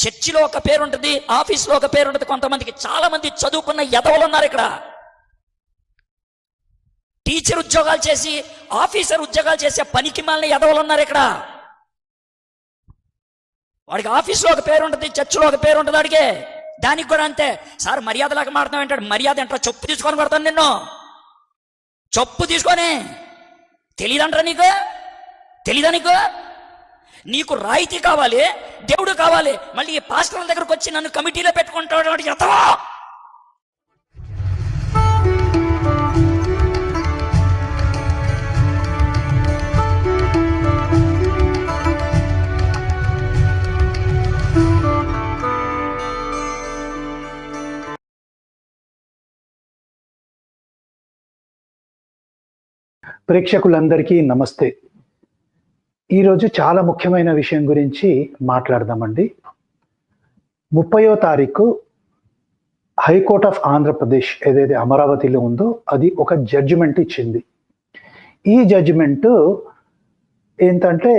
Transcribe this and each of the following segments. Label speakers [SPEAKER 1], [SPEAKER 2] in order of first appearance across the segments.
[SPEAKER 1] చర్చిలో ఒక పేరు ఉంటుంది ఆఫీస్లో ఒక పేరు ఉంటుంది కొంతమందికి చాలా మంది చదువుకున్న ఎదవలు ఉన్నారు ఇక్కడ. టీచర్ ఉద్యోగాలు చేసి ఆఫీసర్ ఉద్యోగాలు చేసే పనికి మాలిన ఎదవలు ఉన్నారు ఇక్కడ. వాడికి ఆఫీస్లో ఒక పేరు ఉంటుంది చర్చిలో ఒక పేరు ఉంటుంది వాడికి. దానికి కూడా అంతే. సార్ మర్యాద లేక మాడుతున్నావు ఏంటాడు మర్యాద ఏంటో చెప్పు తీసుకొని కొడతాను నిన్ను. చెప్పు తీసుకొని. తెలియదంటారా నీకు? తెలియదా నీకు? నీకు రాయితీ కావాలి దేవుడు కావాలి. మళ్ళీ ఈ పాస్టర్ల దగ్గరకు వచ్చి నన్ను కమిటీలో పెట్టుకుంటాడు వాడికి
[SPEAKER 2] ప్రేక్షకులందరికీ నమస్తే. ఈరోజు చాలా ముఖ్యమైన విషయం గురించి మాట్లాడదామండి. ముప్పయో తారీఖు హైకోర్ట్ ఆఫ్ ఆంధ్రప్రదేశ్ ఏదైతే అమరావతిలో ఉందో అది ఒక జడ్జిమెంట్ ఇచ్చింది. ఈ జడ్జిమెంట్ ఏంటంటే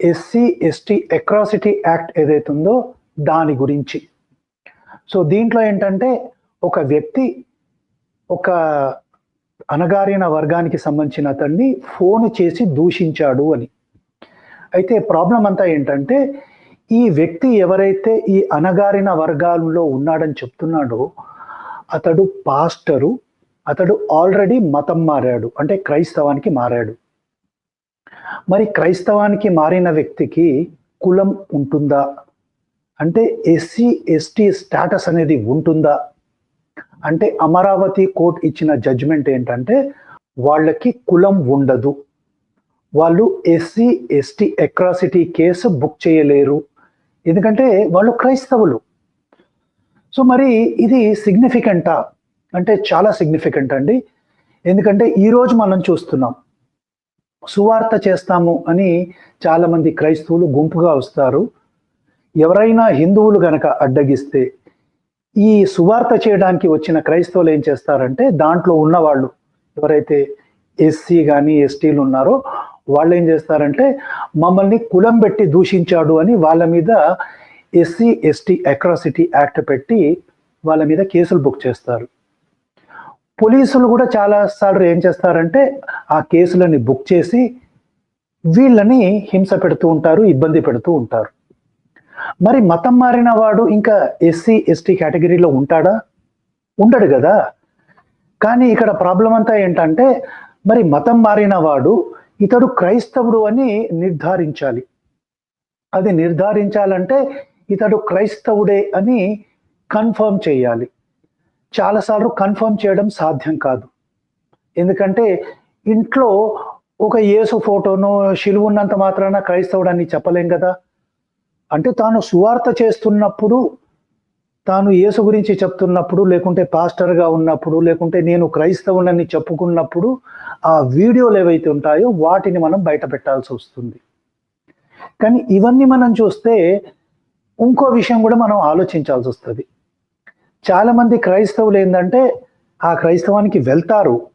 [SPEAKER 2] ఎస్సీ ఎస్టీ అక్రాసిటీ యాక్ట్ ఏదైతే ఉందో దాని గురించి. సో దీంట్లో ఏంటంటే ఒక వ్యక్తి ఒక అణగారిన వర్గానికి సంబంధించిన అతన్ని ఫోన్ చేసి దూషించాడు అని. అయితే ప్రాబ్లం అంతా ఏంటంటే ఈ వ్యక్తి ఎవరైతే ఈ అణగారిన వర్గాల్లో ఉన్నాడని చెప్తున్నాడో అతడు పాస్టరు అతడు ఆల్రెడీ మతం మారాడు అంటే క్రైస్తవానికి మారాడు. మరి క్రైస్తవానికి మారిన వ్యక్తికి కులం ఉంటుందా? అంటే ఎస్సీ ఎస్టీ స్టాటస్ అనేది ఉంటుందా? అంటే అమరావతి కోర్ట్ ఇచ్చిన జడ్జిమెంట్ ఏంటంటే వాళ్ళకి కులం ఉండదు. వాళ్ళు SC ST atrocity case book చేయలేరు. ఎందుకంటే వాళ్ళు క్రైస్తవులు. సో మరి ఇది సిగ్నిఫికెంటా అంటే చాలా సిగ్నిఫికెంట్ అండి. ఎందుకంటే ఈరోజు మనం చూస్తున్నాం. సువార్త చేస్తాము అని చాలామంది క్రైస్తవులు గుంపుగా వస్తారు. ఎవరైనా హిందువులు గనక అడ్డగిస్తే ఈ సువార్త చేయడానికి వచ్చిన క్రైస్తవులు ఏం చేస్తారంటే దాంట్లో ఉన్నవాళ్ళు ఎవరైతే ఎస్సీ కానీ ఎస్టీలు ఉన్నారో వాళ్ళు ఏం చేస్తారంటే మమ్మల్ని కులం పెట్టి దూషించాడు అని వాళ్ళ మీద ఎస్సీ ఎస్టీ అక్రాసిటీ యాక్ట్ పెట్టి వాళ్ళ మీద కేసులు బుక్ చేస్తారు. పోలీసులు కూడా చాలా సార్లు ఏం చేస్తారంటే ఆ కేసులని బుక్ చేసి వీళ్ళని హింస పెడుతూ ఉంటారు ఇబ్బంది పెడుతూ ఉంటారు. మరి మతం మారిన వాడు ఇంకా ఎస్సీ ఎస్టీ కేటగిరీలో ఉంటాడా? ఉండడు కదా. కానీ ఇక్కడ ప్రాబ్లం అంతా ఏంటంటే మరి మతం మారిన వాడు ఇతడు క్రైస్తవుడు అని నిర్ధారించాలి. అది నిర్ధారించాలంటే ఇతడు క్రైస్తవుడే అని కన్ఫర్మ్ చేయాలి. చాలాసార్లు కన్ఫర్మ్ చేయడం సాధ్యం కాదు. ఎందుకంటే ఇంట్లో ఒక యేసు ఫోటోను శిలువున్నంత మాత్రాన క్రైస్తవుడు అని చెప్పలేం కదా. అంటే తాను సువార్త చేస్తున్నప్పుడు తాను యేసు గురించి చెప్తున్నప్పుడు లేకుంటే పాస్టర్గా ఉన్నప్పుడు లేకుంటే నేను క్రైస్తవులని చెప్పుకున్నప్పుడు ఆ వీడియోలు ఏవైతే ఉంటాయో వాటిని మనం బయట పెట్టాల్సి వస్తుంది. కానీ ఇవన్నీ మనం చూస్తే ఇంకో విషయం కూడా మనం ఆలోచించాల్సి వస్తుంది. చాలామంది క్రైస్తవులు ఏంటంటే ఆ క్రైస్తవానికి వెళ్తారు.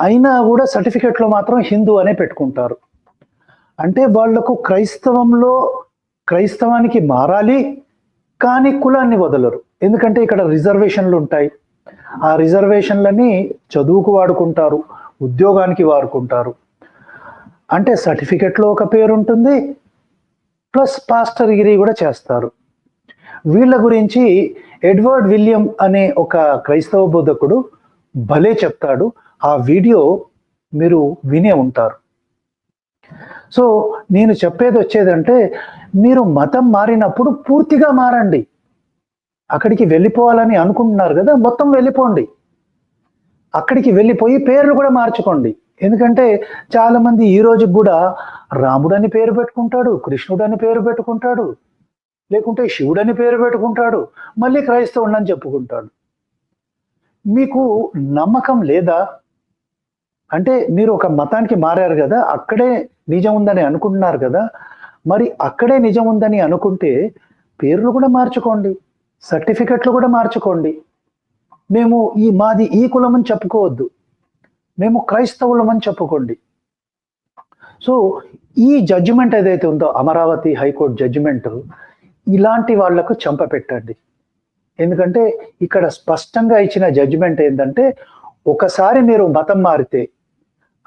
[SPEAKER 2] అయినా కూడా సర్టిఫికెట్లో మాత్రం హిందూ అనే పెట్టుకుంటారు. అంటే వాళ్ళకు క్రైస్తవంలో క్రైస్తవానికి మారాలి కానీ కులాన్ని వదలరు. ఎందుకంటే ఇక్కడ రిజర్వేషన్లు ఉంటాయి. ఆ రిజర్వేషన్లని చదువుకు వాడుకుంటారు ఉద్యోగానికి వాడుకుంటారు. అంటే సర్టిఫికెట్లో ఒక పేరు ఉంటుంది ప్లస్ పాస్టర్ గిరి కూడా చేస్తారు. వీళ్ళ గురించి ఎడ్వర్డ్ విలియం అనే ఒక క్రైస్తవ బోధకుడు భలే చెప్తాడు. ఆ వీడియో మీరు వినే ఉంటారు. సో నేను చెప్పేది వచ్చేదంటే మీరు మతం మారినప్పుడు పూర్తిగా మారండి. అక్కడికి వెళ్ళిపోవాలని అనుకుంటున్నారు కదా మొత్తం వెళ్ళిపోండి. అక్కడికి వెళ్ళిపోయి పేర్లు కూడా మార్చుకోండి. ఎందుకంటే చాలామంది ఈ రోజుకి కూడా రాముడు అని పేరు పెట్టుకుంటాడు కృష్ణుడు అని పేరు పెట్టుకుంటాడు లేకుంటే శివుడు అని పేరు పెట్టుకుంటాడు మళ్ళీ క్రైస్తవుడు అని చెప్పుకుంటాడు. మీకు నమ్మకం లేదా? అంటే మీరు ఒక మతానికి మారారు కదా అక్కడే నిజం ఉందని అనుకుంటున్నారు కదా మరి అక్కడే నిజం ఉందని అనుకుంటే పేర్లు కూడా మార్చుకోండి సర్టిఫికెట్లు కూడా మార్చుకోండి. మేము ఈ మాది ఈ కులం అని చెప్పుకోవద్దు మేము క్రైస్తవులం అని చెప్పుకోండి. సో ఈ జడ్జిమెంట్ ఏదైతే ఉందో అమరావతి హైకోర్టు జడ్జిమెంట్ ఇలాంటి వాళ్ళకు చంప పెట్టండి. ఎందుకంటే ఇక్కడ స్పష్టంగా ఇచ్చిన జడ్జిమెంట్ ఏంటంటే ఒకసారి మీరు మతం మారితే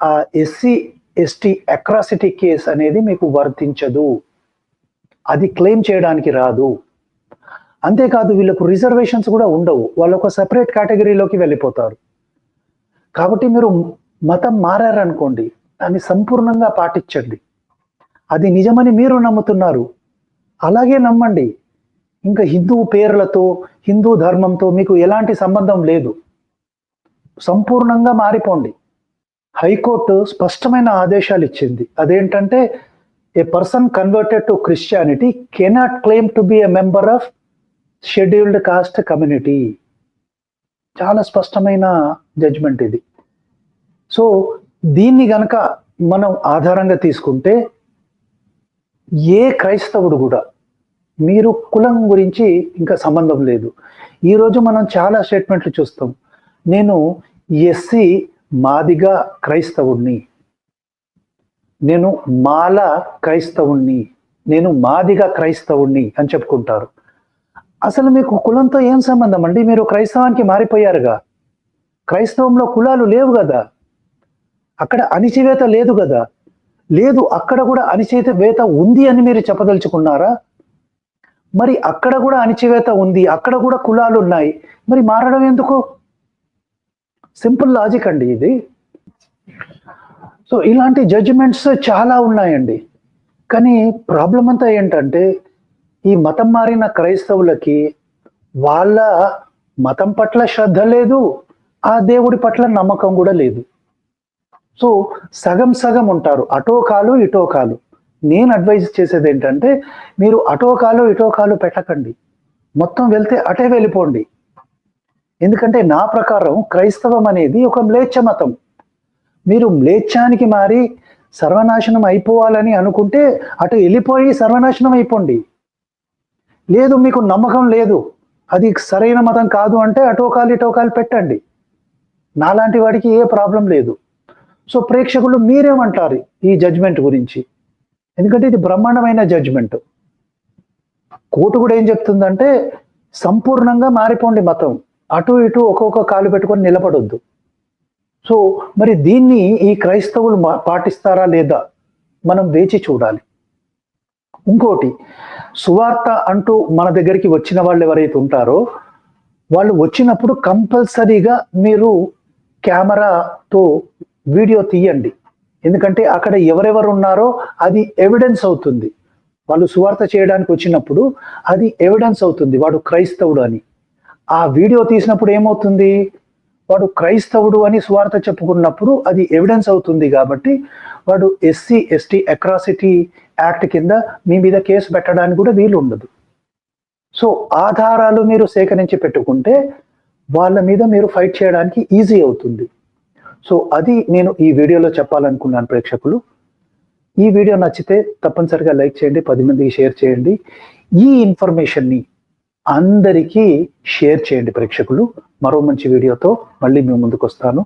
[SPEAKER 2] ఆ ఎస్సీ ఎస్టీ అక్రాసిటీ కేస్ అనేది మీకు వర్తించదు. అది క్లెయిమ్ చేయడానికి రాదు. అంతేకాదు వీళ్ళకు రిజర్వేషన్స్ కూడా ఉండవు. వాళ్ళు ఒక సపరేట్ కేటగిరీలోకి వెళ్ళిపోతారు. కాబట్టి మీరు మతం మారారనుకోండి దాన్ని సంపూర్ణంగా పాటించండి. అది నిజమని మీరు నమ్ముతున్నారు. అలాగే నమ్మండి. ఇంకా హిందూ పేర్లతో హిందూ ధర్మంతో మీకు ఎలాంటి సంబంధం లేదు. సంపూర్ణంగా మారిపోండి. హైకోర్టు స్పష్టమైన ఆదేశాలు ఇచ్చింది. అదేంటంటే a person converted to Christianity cannot claim to be a member of scheduled caste community. చాలా స్పష్టమైన జడ్జ్మెంట్ ఇది. సో దీన్ని గనక మనం ఆధారంగా తీసుకుంటే ఏ క్రైస్తవుడు కూడా మీరు కులం గురించి ఇంకా సంబంధం లేదు. ఈరోజు మనం చాలా స్టేట్మెంట్లు చూస్తాం. నేను ఎస్సీ మాదిగా క్రైస్తవుణ్ణి. నేను మాల క్రైస్తవుణ్ణి. నేను మాదిగా క్రైస్తవుణ్ణి అని చెప్పుకుంటారు. అసలు మీకు కులంతో ఏం సంబంధం అండి? మీరు క్రైస్తవానికి మారిపోయారుగా. క్రైస్తవంలో కులాలు లేవు కదా. అక్కడ అణిచివేత లేదు కదా. లేదు అక్కడ కూడా అణిచివేత ఉంది అని మీరు చెప్పదలుచుకున్నారా? మరి అక్కడ కూడా అణిచివేత ఉంది. అక్కడ కూడా కులాలు ఉన్నాయి. మరి మారడం ఎందుకు? సింపుల్ లాజిక్ అండి ఇది. సో ఇలాంటి జడ్జిమెంట్స్ చాలా ఉన్నాయండి. కానీ ప్రాబ్లం అంతా ఏంటంటే ఈ మతం మారిన క్రైస్తవులకి వాళ్ళ మతం పట్ల శ్రద్ధ లేదు ఆ దేవుడి పట్ల నమ్మకం కూడా లేదు. సో సగం సగం ఉంటారు అటో కాలు ఇటో కాలు. నేను అడ్వైజ్ చేసేది ఏంటంటే మీరు అటో కాలు ఇటో కాలు పెట్టకండి. మొత్తం వెళ్తే అటే వెళ్ళిపోండి. ఎందుకంటే నా ప్రకారం క్రైస్తవం అనేది ఒక మ్లేచ్ఛ మతం. మీరు మ్లేచ్ఛానికి మారి సర్వనాశనం అయిపోవాలని అనుకుంటే అటు వెళ్ళిపోయి సర్వనాశనం అయిపోండి. లేదు మీకు నమ్మకం లేదు. అది సరైన మతం కాదు అంటే అటోకాలు ఇటోకాలు పెట్టండి. నాలాంటి వాడికి ఏ ప్రాబ్లం లేదు. సో ప్రేక్షకులు మీరేమంటారు ఈ జడ్జ్మెంట్ గురించి? ఎందుకంటే ఇది బ్రహ్మాండమైన జడ్జ్మెంట్. కోర్టు కూడా ఏం చెప్తుందంటే సంపూర్ణంగా మారిపోండి మతం. అటు ఇటు ఒక్కొక్క కాలు పెట్టుకొని నిలబడొద్దు. సో మరి దీన్ని ఈ క్రైస్తవులు మా- పాటిస్తారా లేదా మనం వేచి చూడాలి. ఇంకోటి సువార్త అంటూ మన దగ్గరికి వచ్చిన వాళ్ళు ఎవరైతే ఉంటారో వాళ్ళు వచ్చినప్పుడు కంపల్సరీగా మీరు కెమెరాతో వీడియో తీయండి. ఎందుకంటే అక్కడ ఎవరెవరు ఉన్నారో అది ఎవిడెన్స్ అవుతుంది. వాళ్ళు సువార్త చేయడానికి వచ్చినప్పుడు అది ఎవిడెన్స్ అవుతుంది. వాడు క్రైస్తవుడు అని. ఆ వీడియో తీసినప్పుడు ఏమవుతుంది? వాడు క్రైస్తవుడు అని సువార్త చెప్పుకున్నప్పుడు అది ఎవిడెన్స్ అవుతుంది కాబట్టి వాడు ఎస్సీ ఎస్టీ అక్రాసిటీ యాక్ట్ కింద మీ మీద కేసు పెట్టడానికి కూడా వీలు ఉండదు సో ఆధారాలు మీరు సేకరించి పెట్టుకుంటే వాళ్ళ మీద మీరు ఫైట్ చేయడానికి ఈజీ అవుతుంది. సో అది నేను ఈ వీడియోలో చెప్పాలనుకున్నాను ప్రేక్షకులు. ఈ వీడియో నచ్చితే తప్పనిసరిగా లైక్ చేయండి పది మందికి షేర్ చేయండి. ఈ ఇన్ఫర్మేషన్ని అందరికీ షేర్ చేయండి ప్రేక్షకులు. మరో మంచి వీడియోతో మళ్ళీ మేము ముందుకు వస్తాను.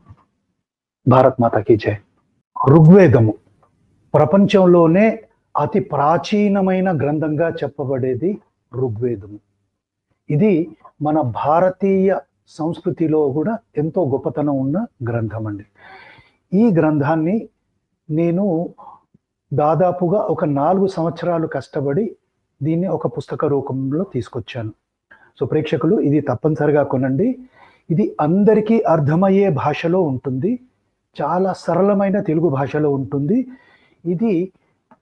[SPEAKER 2] భారత్ మాతాకి జై. ఋగ్వేదము. ప్రపంచంలోనే అతి ప్రాచీనమైన గ్రంథంగా చెప్పబడేది ఋగ్వేదము. ఇది మన భారతీయ సంస్కృతిలో కూడా ఎంతో గొప్పతనం ఉన్న గ్రంథం అండి ఈ గ్రంథాన్ని నేను దాదాపుగా ఒక నాలుగు సంవత్సరాలు కష్టపడి దీన్ని ఒక పుస్తక రూపంలో తీసుకొచ్చాను. సో ప్రేక్షకులు ఇది తప్పనిసరిగా కొనండి. ఇది అందరికీ అర్థమయ్యే భాషలో ఉంటుంది. చాలా సరళమైన తెలుగు భాషలో ఉంటుంది. ఇది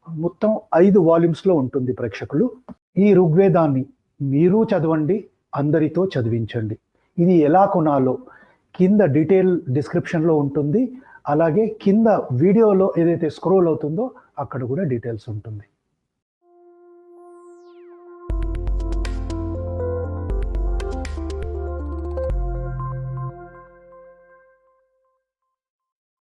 [SPEAKER 2] మొత్తం ఐదు వాల్యూమ్స్లో ఉంటుంది ప్రేక్షకులు. ఈ ఋగ్వేదాన్ని మీరు చదవండి అందరితో చదివించండి. ఇది ఎలా కొనాలో కింద డీటెయిల్ డిస్క్రిప్షన్లో ఉంటుంది. అలాగే కింద వీడియోలో ఏదైతే స్క్రోల్ అవుతుందో అక్కడ కూడా డీటెయిల్స్ ఉంటుంది.